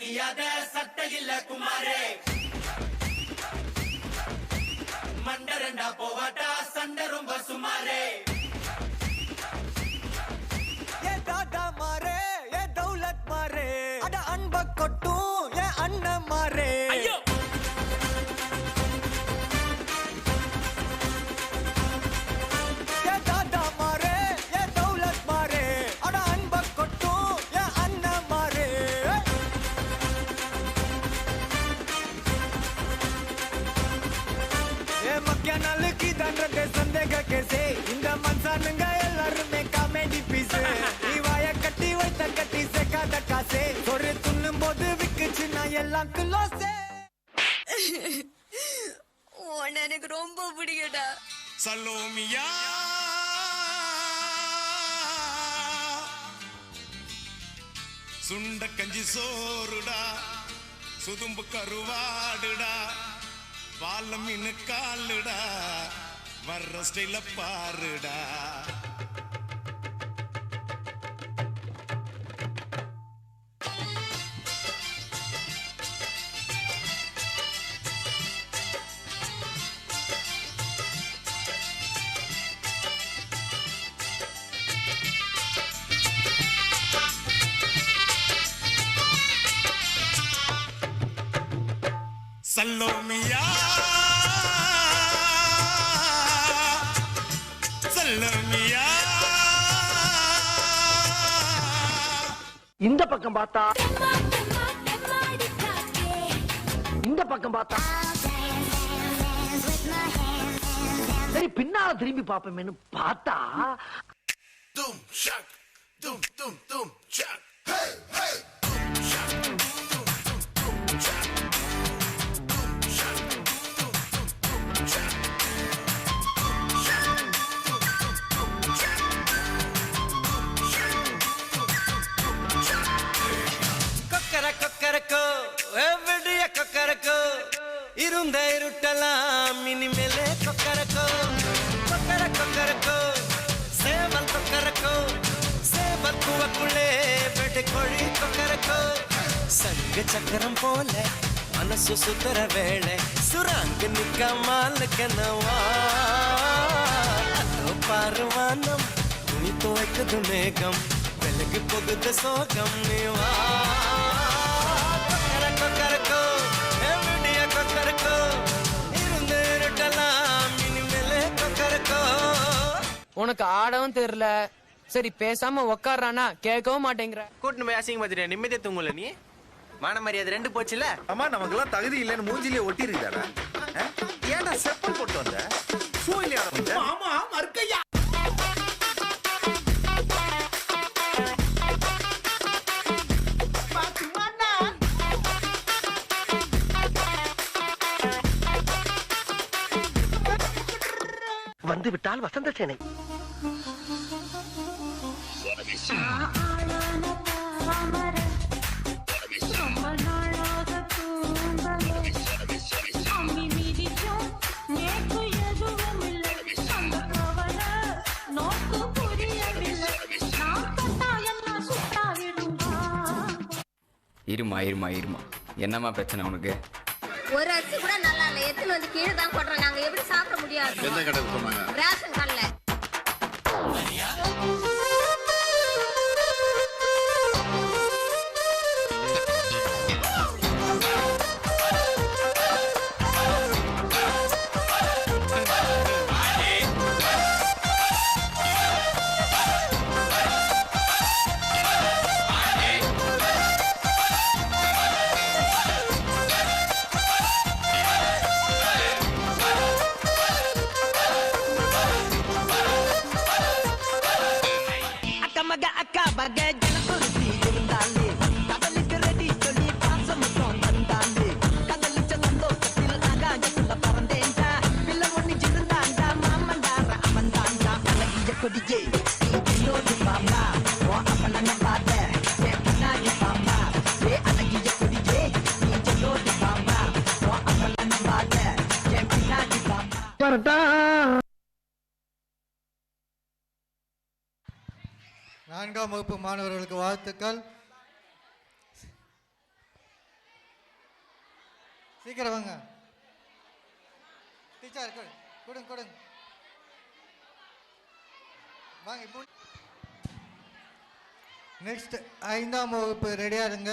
கியாத சட்ட இல்ல குமாரே. மண்டரண்டா போவாட்டா சண்டை ரொம்ப சுமாரே. ஏ தாத்தா மாறே ஏ தௌலத் மாறே. அட அன்ப கொட்டும் ஏ அண்ணன் மாறே. நாளுக்கு தண்டத்தை சந்தேக கேசே. இந்த மனுஷனுங்க எல்லாருமே காமெடி பீஸ் நீ வாய கட்டி வைத்த கட்டி சேர்க்காத காசே. ஒரு துண்ணும் போது விக்குச்சு நான் எல்லாம் கிலோசே. உன்னை எனக்கு ரொம்ப பிடிக்கும்டா. சலோமியா. சுண்ட கஞ்சி சோறுடா. சுதும்பு கருவாடுடா. பால மீன் காலுடா. வர்ற ஸ்டைல பாருடா. சல்லோ சல்லோமியா இந்த பக்கம் பார்த்தா. இந்த பக்கம் பார்த்தா. சரி பின்னால திரும்பி பாப்போமேனு பார்த்தா. தும் ஷக். தும் தும் தும் ஷக். இருந்த இனிமேலே கொக்கரக்கோ கொக்கர கொக்கரக்கோ. சேவல் கொக்கரக்கோ சேவல் குவக்குள்ளே வெட்டுக்கோழி கொக்கரக்கோ. சங்க சக்கரம் போல மனசு சுத்தர வேளை சுராங்க நிக்காமல் கனவா பாருவானம் துணி துவைக்குது மேகம் விலகு போகுது சோகம் நீவா உனக்கு ஆடவும் தெரியல. சரி பேசாம உக்காடுறானா கேட்கவும் மாட்டேங்கிற. கூட்டின்னு போய் அசிங்க பார்த்துட்டு நிம்மதியா தூங்கல நீ? மான மரியாதை ரெண்டு போச்சுல? அம்மா நமக்கெல்லாம் தகுதி இல்லைன்னு மூஞ்சிலே ஒட்டி இருக்காடா ஏன்டா செப்பல் போட்டு வந்த? ஷூ இல்லையா? ஆமா மறுக்கையா? வந்து விட்டால் வசந்த சேனை. இருமா இருமா இருமா. என்னம்மா பிரச்சனை உனக்கு? ஒரு அரிசி கூட நல்லா இல்லை. எத்தனை வந்து கீழே தான் போடுறோம் நாங்க எப்படி சாப்பிட முடியாது எந்த சொன்னாங்க? ரேஷன் கல்ல கொடியே நீ என்னோடு ஓ அப்பன பாத்த என் பின்னாடி பாம்பா ஏ அழகிய கொடியே நீ என்னோடு ஓ அப்பன பாத்த என் பின்னாடி பாம்பா நான்காம் வகுப்பு மாணவர்களுக்கு வாழ்த்துக்கள். சீக்கிரம் வாங்க. டீச்சர் கொடுங்க கொடுங்க. வாங்க இப்போ நெக்ஸ்ட் ஐந்தாம் வகுப்பு ரெடியாக இருங்க.